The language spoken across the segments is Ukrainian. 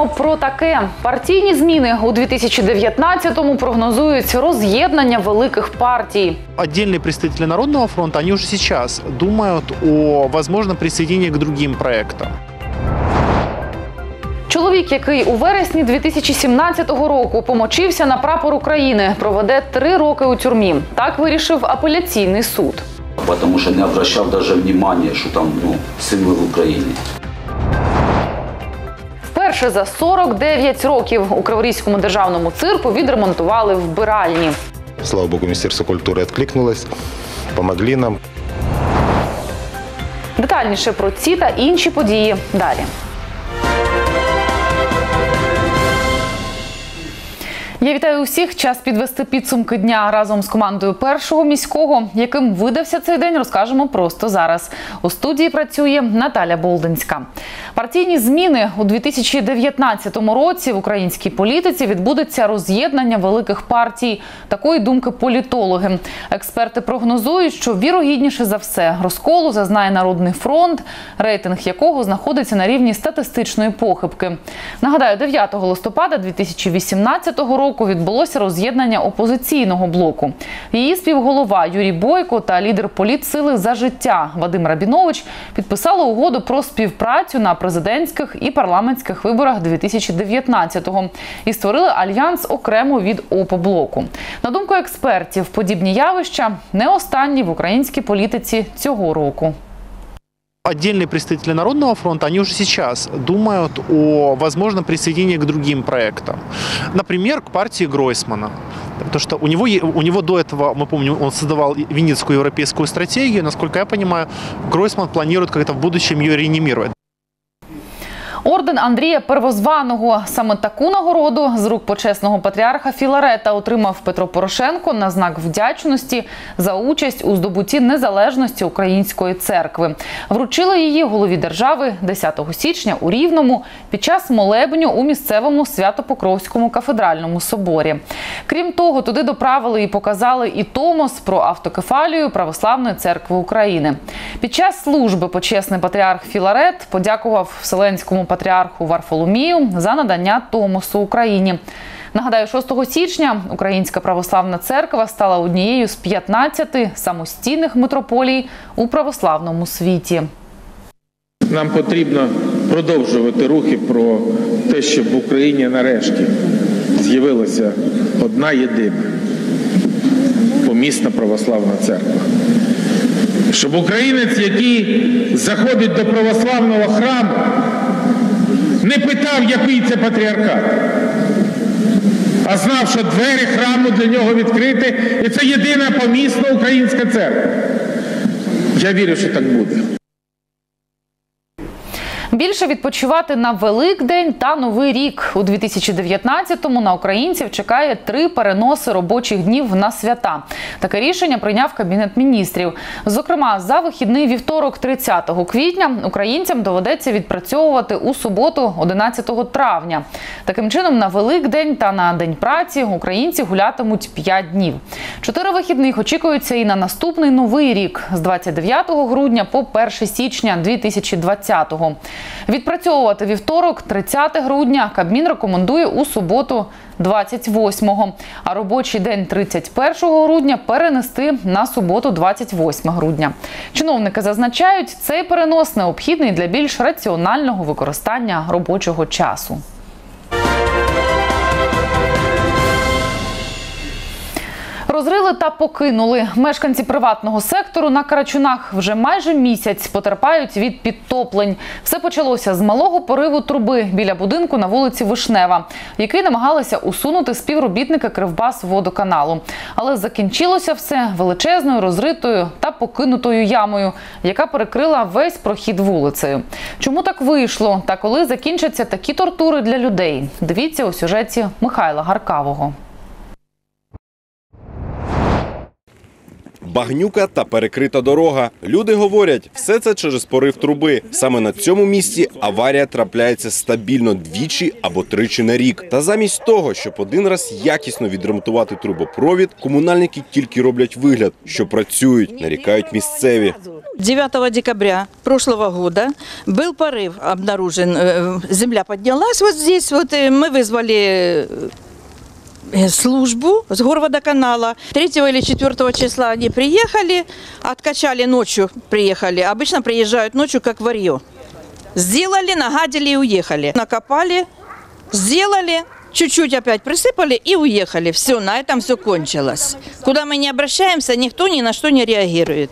говоримо про таке: партійні зміни у 2019-му прогнозують роз'єднання великих партій. Отдельные представители Народного фронта, они уже сейчас думают о возможном присоединении к другим проектам. Чоловік, який у вересні 2017 року помочився на прапор України, проведе три роки у тюрмі. Так вирішив апеляційний суд. потому что не обращал даже внимания, что там ну, символ Украины. Вперше за 49 років у Криворізькому державному цирку відремонтували вбиральні. Слава богу, Міністерство культури откликнулось, допомогли нам. Детальніше про ці та інші події далі. Я вітаю усіх. Час підвести підсумки дня разом з командою першого міського. Яким видався цей день, розкажемо просто зараз. У студії працює Наталя Болдинська. Партійні зміни у 2019 році в українській політиці відбудеться роз'єднання великих партій. Такої думки політологи. Експерти прогнозують, що вірогідніше за все розколу зазнає Народний фронт, рейтинг якого знаходиться на рівні статистичної похибки. Нагадаю, 9 листопада 2018 року відбулося роз'єднання опозиційного блоку. Її співголова Юрій Бойко та лідер політсили за життя Вадим Рабінович підписали угоду про співпрацю на президентських і парламентських виборах 2019-го і створили альянс окремо від ОПО-блоку. На думку експертів, подібні явища не останні в українській політиці цього року. Отдельные представители Народного фронта, они уже сейчас думают о возможном присоединении к другим проектам. Например, к партии Гройсмана. Потому что у него, у него до этого, мы помним, он создавал Венецкую европейскую стратегию. Насколько я понимаю, Гройсман планирует как-то в будущем ее реанимировать. Орден Андрія Первозваного саме таку нагороду з рук почесного патріарха Філарета отримав Петро Порошенко на знак вдячності за участь у здобутті незалежності української церкви. Вручили її голові держави 10 січня у Рівному під час молебню у місцевому Свято-Покровському кафедральному соборі. Крім того, туди доправили і показали і томос про автокефалію Православної церкви України. Під час служби почесний патріарх Філарет подякував Вселенському патріарху Варфоломію за надання Томосу Україні. Нагадаю, 6 січня Українська православна церква стала однією з 15 самостійних митрополій у православному світі. Нам потрібно продовжувати рухи про те, щоб в Україні нарешті з'явилася одна єдина помісна православна церква. Щоб українець, який заходить до православного храму, не питав, який це патріархат, а знав, що двері храму для нього відкриті, і це єдина помісна українська церква. Я вірю, що так буде. Більше відпочивати на Великдень та Новий рік у 2019-му на українців чекає три переноси робочих днів на свята. Таке рішення прийняв кабінет міністрів. Зокрема, за вихідний вівторок, 30 квітня, українцям доведеться відпрацьовувати у суботу, 11 травня. Таким чином, на Великдень та на День праці українці гулятимуть 5 днів. Чотири вихідних очікуються і на наступний новий рік з 29 грудня по 1 січня 2020-го. Відпрацьовувати вівторок, 30 грудня, Кабмін рекомендує у суботу 28-го, а робочий день 31 грудня перенести на суботу 28 грудня. Чиновники зазначають, цей перенос необхідний для більш раціонального використання робочого часу. Розрили та покинули. Мешканці приватного сектору на Карачунах вже майже місяць потерпають від підтоплень. Все почалося з малого пориву труби біля будинку на вулиці Вишнева, який намагалися усунути співробітники Кривбас водоканалу. Але закінчилося все величезною, розритою та покинутою ямою, яка перекрила весь прохід вулицею. Чому так вийшло? Та коли закінчаться такі тортури для людей? Дивіться у сюжеті Михайла Гаркавого. Багнюка та перекрита дорога. Люди говорять, все це через порив труби. Саме на цьому місці аварія трапляється стабільно двічі або тричі на рік. Та замість того, щоб один раз якісно відремонтувати трубопровід, комунальники тільки роблять вигляд, що працюють, нарікають місцеві. 9 декабря прошлого года был порыв обнаружен. э, Земля поднялась вот здесь. Вот и мы вызвали э, службу с горводоканала. 3 или 4 числа они приехали, откачали ночью, приехали. Обычно приезжают ночью, как варье. Сделали, нагадили и уехали. Накопали, сделали, чуть-чуть опять присыпали и уехали. Все, на этом все кончилось. Куда мы не обращаемся, никто ни на что не реагирует.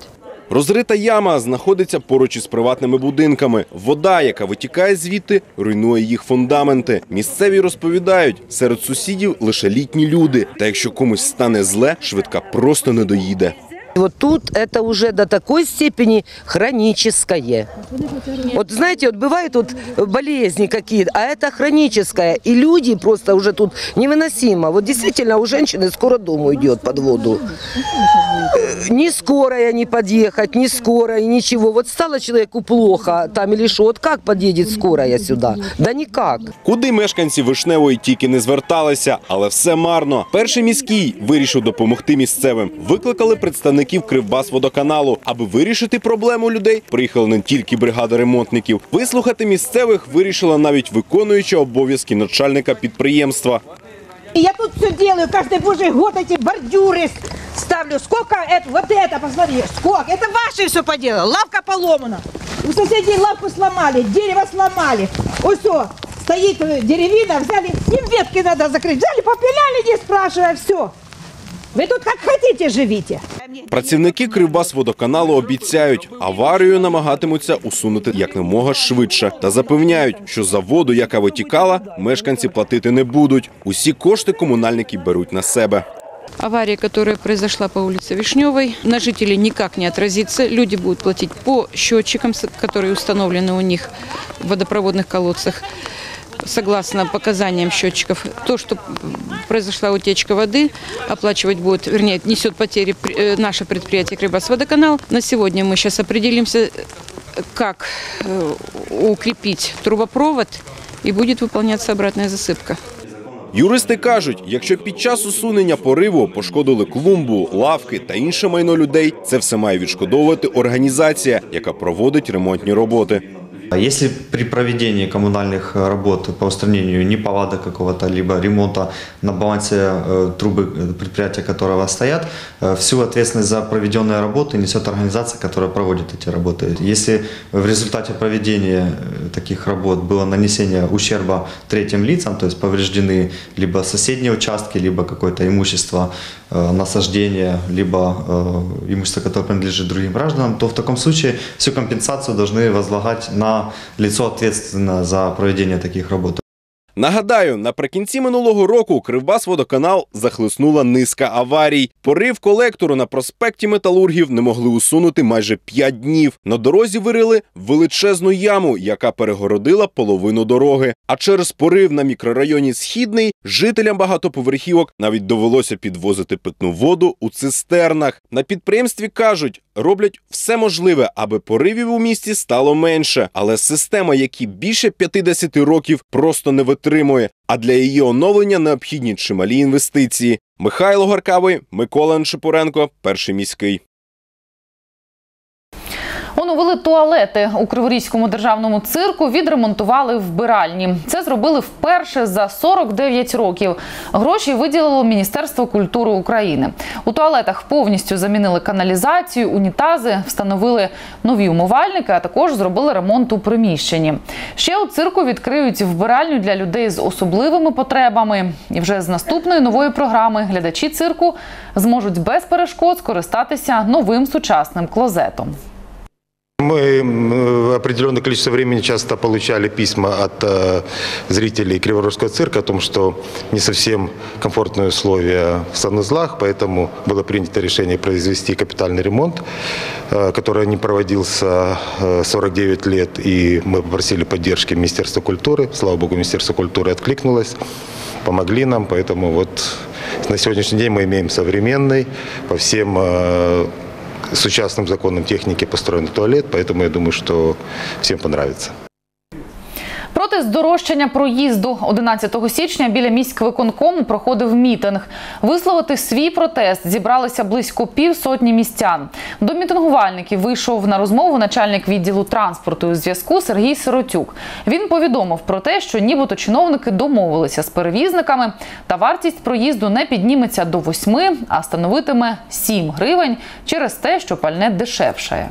Розрита яма знаходиться поруч із приватними будинками. Вода, яка витікає звідти, руйнує їх фундаменти. Місцеві розповідають, серед сусідів лише літні люди. Та якщо комусь стане зле, швидка просто не доїде. Вот тут это уже до такой степени хроническое. Вот знаете, вот бывают вот болезни какие-то, а это хроническое. И люди просто уже тут невыносимо. Вот действительно у женщины скоро дом уйдет под воду. Э, Ни скорая не подъехать, ни скорая, ничего. Вот стало человеку плохо там или что, вот как подъедет скорая сюда? Да никак. Куди мешканці Вишневої тільки не зверталися, але все марно. Перший міський вирішив допомогти місцевим. Викликали представників Кривбасводоканалу. Аби вирішити проблему людей, приїхала не тільки бригада ремонтників. Вислухати місцевих вирішила навіть виконуюча обов'язки начальника підприємства. И Я тут все делаю, каждый божий год эти бордюры ставлю. Сколько это, вот это, посмотри, сколько. Это ваше все поделал. Лавка поломана. У соседей лавку сломали, дерево сломали. Ось все, стоит э, деревина, взяли, им ветки надо закрыть. Взяли, попиляли, не спрашивая, все. Вы тут как хотите живите. Працівники Кривбасводоканалу обіцяють, аварію намагатимуться усунути якомога швидше та запевняють, що за воду, яка витікала, мешканці платити не будуть. Усі кошти комунальники беруть на себе. Авария, которая произошла по улице Вишневой, на жителей никак не отразится. Люди будут платить по счетчикам, с- которые установлены у них в водопроводных колодцах. Согласно показаниям счетчиков, то, что произошла утечка воды, оплачивать будет, вернее, несет потери при- э, наше предприятие Крыбасводоканал. На сегодня мы сейчас определимся, э, как э, укрепить трубопровод, и будет выполняться обратная засыпка. Юристи кажуть, якщо під час усунення пориву пошкодили клумбу, лавки та інше майно людей, це все має відшкодовувати організація, яка проводить ремонтні роботи. А Если при проведении коммунальных э, работ по устранению неполадок какого-то, либо ремонта на балансе э, трубы э, предприятия, которого стоят, всю ответственность за проведенные работы несет организация, которая проводит эти работы. Если в результате проведения таких работ было нанесение ущерба третьим лицам, то есть повреждены либо соседние участки, либо какое-то имущество, насаждение, либо имущество, которое принадлежит другим гражданам, то в таком случае всю компенсацию должны возлагать на лицо ответственное за проведение таких работ. Нагадаю, наприкінці минулого року Кривбасводоканал захлиснула низка аварій. Порив колектору на проспекті металургів не могли усунути майже 5 днів. На дорозі вирили величезну яму, яка перегородила половину дороги. А через порив на мікрорайоні Східний жителям багатоповерхівок навіть довелося підвозити питну воду у цистернах. На підприємстві кажуть, роблять все можливе, аби поривів у місті стало менше. Але система, які більше 50 років просто не витримує. А для її оновлення необхідні чималі інвестиції. Михайло Гаркавий, Микола Нечипоренко, перший міський. Оновили туалети у Криворізькому державному цирку. Відремонтували вбиральні. Це зробили вперше за 49 років. Гроші виділило Міністерство культури України. У туалетах повністю замінили каналізацію, унітази, встановили нові умивальники, а також зробили ремонт у приміщенні. Ще у цирку відкриють вбиральню для людей з особливими потребами. І вже з наступної нової програми глядачі цирку зможуть без перешкод скористатися новим сучасним клозетом. Мы м, определенное количество времени часто получали письма от э, зрителей Криворожского цирка о том, что не совсем комфортные условия в санузлах, поэтому было принято решение произвести капитальный ремонт, э, который не проводился э, 49 лет, и мы попросили поддержки Министерства культуры. Слава богу, Министерство культуры откликнулось, помогли нам, поэтому вот на сегодняшний день мы имеем современный по всем э, с участным законом техники построенный туалет, поэтому я думаю, что всем понравится. Проти здорожчання проїзду 11 січня біля міськвиконкому проходив мітинг. Висловити свій протест зібралися близько півсотні містян. До мітингувальників вийшов на розмову начальник відділу транспорту і зв'язку Сергій Сиротюк. Він повідомив про те, що нібито чиновники домовилися з перевізниками, та вартість проїзду не підніметься до 8, а становитиме 7 гривень через те, що пальне дешевшає.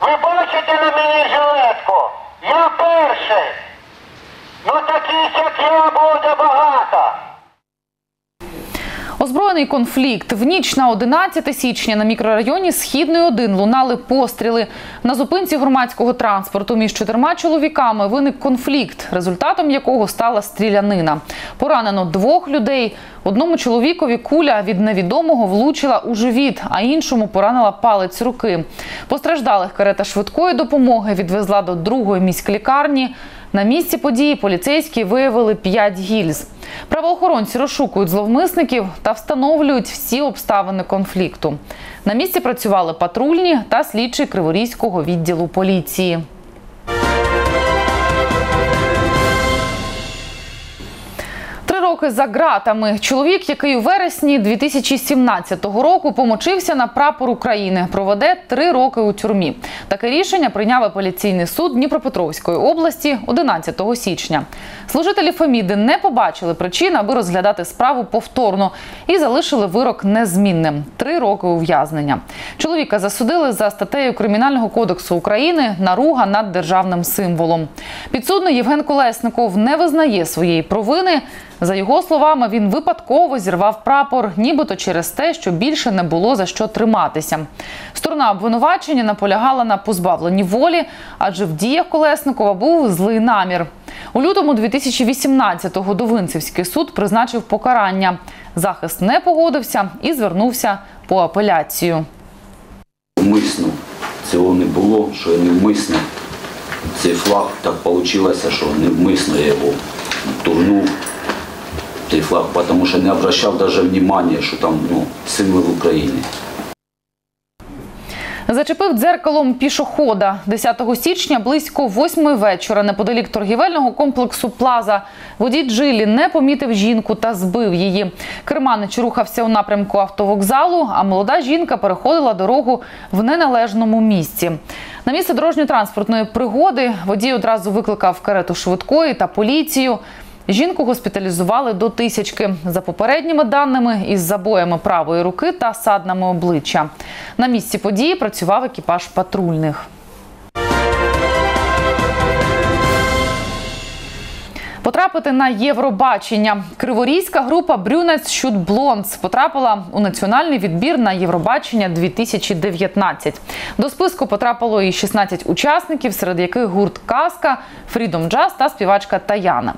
Ви бачите на мені жилетку? Я перший. Ну таких, як я, буде багато. Озброєний конфлікт. В ніч на 11 січня на мікрорайоні Східний 1 лунали постріли. На зупинці громадського транспорту між чотирма чоловіками виник конфлікт, результатом якого стала стрілянина. Поранено двох людей. Одному чоловікові куля від невідомого влучила у живіт, а іншому поранила палець руки. Постраждалих карета швидкої допомоги відвезла до другої міськлікарні. На місці події поліцейські виявили 5 гільз. Правоохоронці розшукують зловмисників та встановлюють всі обставини конфлікту. На місці працювали патрульні та слідчі Криворізького відділу поліції. Роки за ґратами. Чоловік, який у вересні 2017 року помочився на прапор України, проведе три роки у тюрмі. Таке рішення прийняв апеляційний суд Дніпропетровської області 11 січня. Служителі Феміди не побачили причин, аби розглядати справу повторно і залишили вирок незмінним три роки ув'язнення. Чоловіка засудили за статтею Кримінального кодексу України наруга над державним символом. Підсудний Євген Колесников не визнає своєї провини. За його словами, він випадково зірвав прапор, нібито через те, що більше не було за що триматися. Сторона обвинувачення наполягала на позбавленні волі, адже в діях Колесникова був злий намір. У лютому 2018-го Довинцівський суд призначив покарання. Захист не погодився і звернувся по апеляцію. Умисно цього не було, що я невмисно. Цей флаг так вийшло, що невмисно я його турнув. Цей флаг, тому що не обращав навіть внимання, що там ну, символ України. Зачепив дзеркалом пішохода 10 січня близько 8 вечора неподалік торгівельного комплексу Плаза. Водій Джилі не помітив жінку та збив її. Керманич рухався у напрямку автовокзалу, а молода жінка переходила дорогу в неналежному місці. На місце дорожньо-транспортної пригоди водій одразу викликав карету швидкої та поліцію. Жінку госпіталізували до тисячки. За попередніми даними, із забоями правої руки та саднами обличчя. На місці події працював екіпаж патрульних. Потрапити на Євробачення. Криворізька група Брюнець Шут Блонц потрапила у національний відбір на Євробачення 2019. До списку потрапило і 16 учасників, серед яких гурт Казка, Фрідом Джаз та співачка Таяна.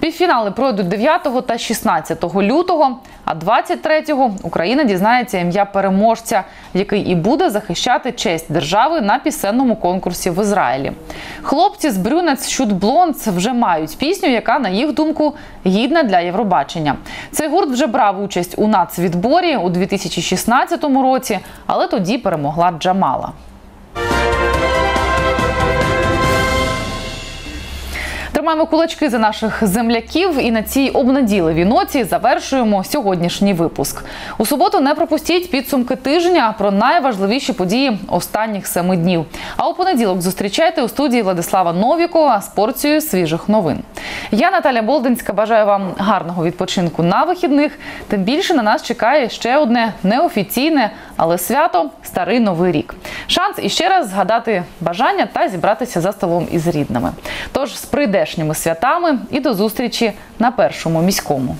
Півфінали пройдуть 9 та 16 лютого, а 23-го Україна дізнається ім'я переможця, який і буде захищати честь держави на пісенному конкурсі в Ізраїлі. Хлопці з Брюнець Шут Блонц вже мають пісню, яка, на їх думку, гідна для Євробачення. Цей гурт вже брав участь у нацвідборі у 2016 році, але тоді перемогла Джамала. Тримаємо кулачки за наших земляків і на цій обнадійливій ноті завершуємо сьогоднішній випуск. У суботу не пропустіть підсумки тижня про найважливіші події останніх семи днів. А у понеділок зустрічайте у студії Владислава Новікова з порцією свіжих новин. Я Наталя Болдинська бажаю вам гарного відпочинку на вихідних. Тим більше на нас чекає ще одне неофіційне, але свято старий новий рік. Шанс іще раз згадати бажання та зібратися за столом із рідними. Тож з прийдешніми святами і до зустрічі на першому міському.